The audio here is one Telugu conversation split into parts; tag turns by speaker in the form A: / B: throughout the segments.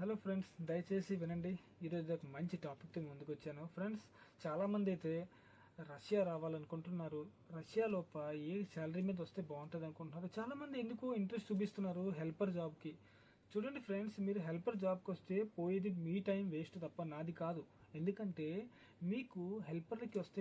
A: హలో ఫ్రెండ్స్ దయచేసి వినండి. ఈరోజు ఒక మంచి టాపిక్తో ముందుకు వచ్చాను. ఫ్రెండ్స్ చాలామంది అయితే రష్యా రావాలనుకుంటున్నారు. రష్యా లోప ఏ శాలరీ మీద వస్తే బాగుంటుంది అనుకుంటున్నారు? చాలామంది ఎందుకు ఇంట్రెస్ట్ చూపిస్తున్నారు హెల్పర్ జాబ్కి చూడండి ఫ్రెండ్స్ మీరు హెల్పర్ జాబ్కి వస్తే పోయేది మీ టైం వేస్ట్ తప్ప నాది కాదు. ఎందుకంటే మీకు హెల్పర్లకి వస్తే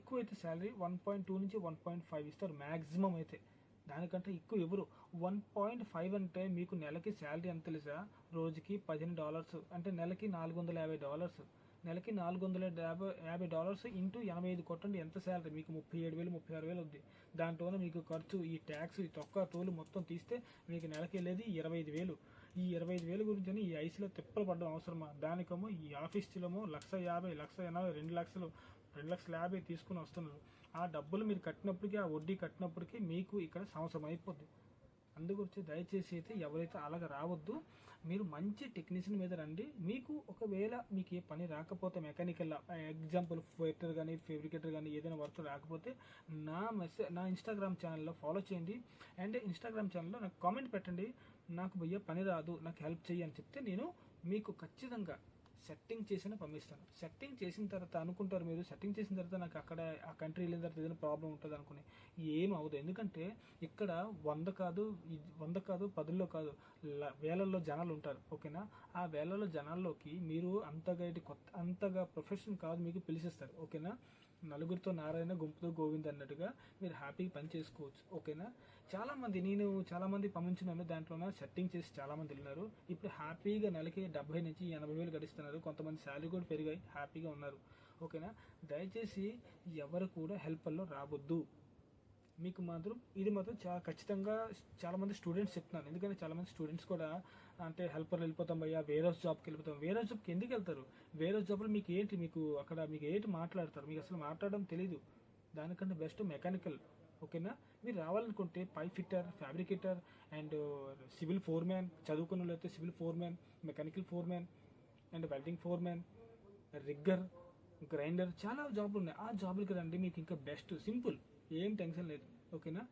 A: ఎక్కువ అయితే శాలరీ వన్ పాయింట్ టూ నుంచి వన్ పాయింట్ ఫైవ్ ఇస్తారు మ్యాక్సిమం అయితే. దానికంటే ఎక్కువ ఎవరు? వన్ పాయింట్ ఫైవ్ అంటే మీకు నెలకి శాలరీ ఎంత తెలుసా? రోజుకి పదిహేను డాలర్స్ అంటే నెలకి నాలుగు వందల యాభై డాలర్స్ నెలకి నాలుగు వందల యాభై యాభై డాలర్స్ ఇంటూ ఎనభై ఐదు కొట్టండి ఎంత శాలరీ మీకు ముప్పై ఏడు వేలు ముప్పై ఆరు వేలు ఉంది. దాంట్లోనే మీకు ఖర్చు ఈ ట్యాక్స్ ఈ తొక్క టోలు మొత్తం తీస్తే మీకు నెలకి వెళ్ళేది ఇరవై ఐదు వేలు. ఈ ఇరవై ఐదు వేలు గురించి ఈ ఐసీలో తిప్పలు పడడం అవసరమా? దానికేమో ఈ ఆఫీసులేమో లక్ష యాభై లక్ష ఎనభై రెండు లక్షలు రెండు లక్షల యాభై తీసుకుని వస్తున్నారు. ఆ డబ్బులు మీరు కట్టినప్పటికీ ఆ వడ్డీ కట్టినప్పటికీ మీకు ఇక్కడ సంవత్సరం అయిపోద్ది. అందుగురించి దయచేసి అయితే ఎవరైతే అలాగ రావద్దు మీరు మంచి టెక్నీషియన్ మీద రండి. మీకు ఒకవేళ మీకు ఏ పని రాకపోతే మెకానికల్ ఎగ్జాంపుల్ ఫైటర్ కానీ ఫేబ్రికేటర్ కానీ ఏదైనా వర్క్ రాకపోతే నా మెసేజ్ నా ఇన్స్టాగ్రామ్ ఛానల్లో ఫాలో చేయండి. అండ్ ఇన్స్టాగ్రామ్ ఛానల్లో నాకు కామెంట్ పెట్టండి. నాకు భయ్య పని రాదు నాకు హెల్ప్ చెయ్యి అని చెప్తే నేను మీకు ఖచ్చితంగా సెట్టింగ్ చేసినా పంపిస్తాను సెట్టింగ్ చేసిన తర్వాత అనుకుంటారు మీరు. సెట్టింగ్ చేసిన తర్వాత నాకు అక్కడ ఆ కంట్రీ వెళ్ళిన తర్వాత ఏదైనా ప్రాబ్లం ఉంటుంది అనుకుని. ఏం అవ్వదు. ఎందుకంటే ఇక్కడ వంద కాదు వంద కాదు పదుల్లో కాదు ల- వేలల్లో జనాలు ఉంటారు. ఓకేనా? ఆ వేలల్లో జనాల్లోకి మీరు అంతగా కొత్త అంతగా ప్రొఫెషన్ కాదు మీకు పిలిచిస్తారు. ఓకేనా? నలుగురితో నారాయణ గుంపుతో గోవింద్ అన్నట్టుగా మీరు హ్యాపీగా పని చేసుకోవచ్చు. ఓకేనా? చాలా మంది నేను చాలా మంది పంపించినాను దాంట్లో సెట్టింగ్ చేసి చాలా మంది వెళ్ళినారు. ఇప్పుడు హ్యాపీగా నెలకి డెబ్బై నుంచి ఎనభై వేలు గడిస్తున్నారు. కొంతమంది శాలరీ కూడా పెరిగాయి. హ్యాపీగా ఉన్నారు. ఓకేనా? దయచేసి ఎవరు కూడా హెల్పర్లో రావద్దు. మీకు మాత్రం ఇది మాత్రం చాలా ఖచ్చితంగా చాలా మంది స్టూడెంట్స్ చెప్తున్నాను ఎందుకంటే చాలా మంది స్టూడెంట్స్ కూడా అంటే హెల్పర్ వెళ్ళిపోతాం అయ్యా వేరే జాబ్కి వెళ్ళిపోతాం. వేరే జాబ్కి ఎందుకు వెళ్తారు? వేరే జాబ్లో మీకు ఏంటి మీకు అక్కడ మీకు ఏంటి మాట్లాడతారు? మీకు అసలు మాట్లాడడం తెలియదు దానికంటే బెస్ట్ మెకానికల్ ఓకేనా? మీరు రావాలనుకుంటే పై fitter fabricator and civil foreman చదువుకున్న వాళ్ళు అయితే civil foreman mechanical foreman and welding foreman rigger grinder చాలా జాబ్లు ఉన్నాయి. ఆ జాబులకి రండి మీకు ఇంకా బెస్ట్. సింపుల్. ఏం టెన్షన్ లేదు ఓకేనా?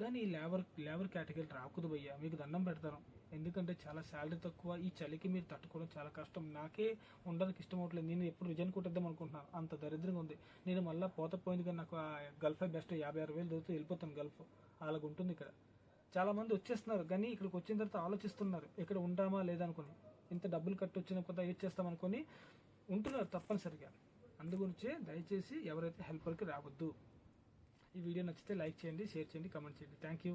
A: కానీ ఈ లేబర్ లేబర్ కేటగిరీ రాకూడదు భయ్యా మీకు దండం పెడతాను. ఎందుకంటే చాలా శాలరీ తక్కువ ఈ చలికి మీరు తట్టుకోవడం చాలా కష్టం. నాకే ఉండడానికి ఇష్టం అవట్లేదు నేను ఎప్పుడు రిజైన్ కొట్టేద్దాం అనుకుంటున్నాను అంత దరిద్రంగా ఉంది. నేను మళ్ళీ పోత పోయింది కానీ నాకు ఆ గల్ఫ్ బెస్ట్ యాభై ఆరు వేలు దొరుకుతూ వెళ్ళిపోతాను గల్ఫ్. అలాగ ఉంటుంది ఇక్కడ. చాలా మంది వచ్చేస్తున్నారు కానీ ఇక్కడికి వచ్చిన తర్వాత ఆలోచిస్తున్నారు ఇక్కడ ఉంటామా లేదనుకుని ఇంత డబ్బులు కట్టి వచ్చిన కొంత ఏం చేస్తాం అనుకుని ఉంటున్నారు తప్పనిసరిగా. అందుగురించే దయచేసి ఎవరైతే హెల్పర్కి రావద్దు. ఈ వీడియో నచ్చితే లైక్ చేయండి షేర్ చేయండి కామెంట్ చేయండి. Thank you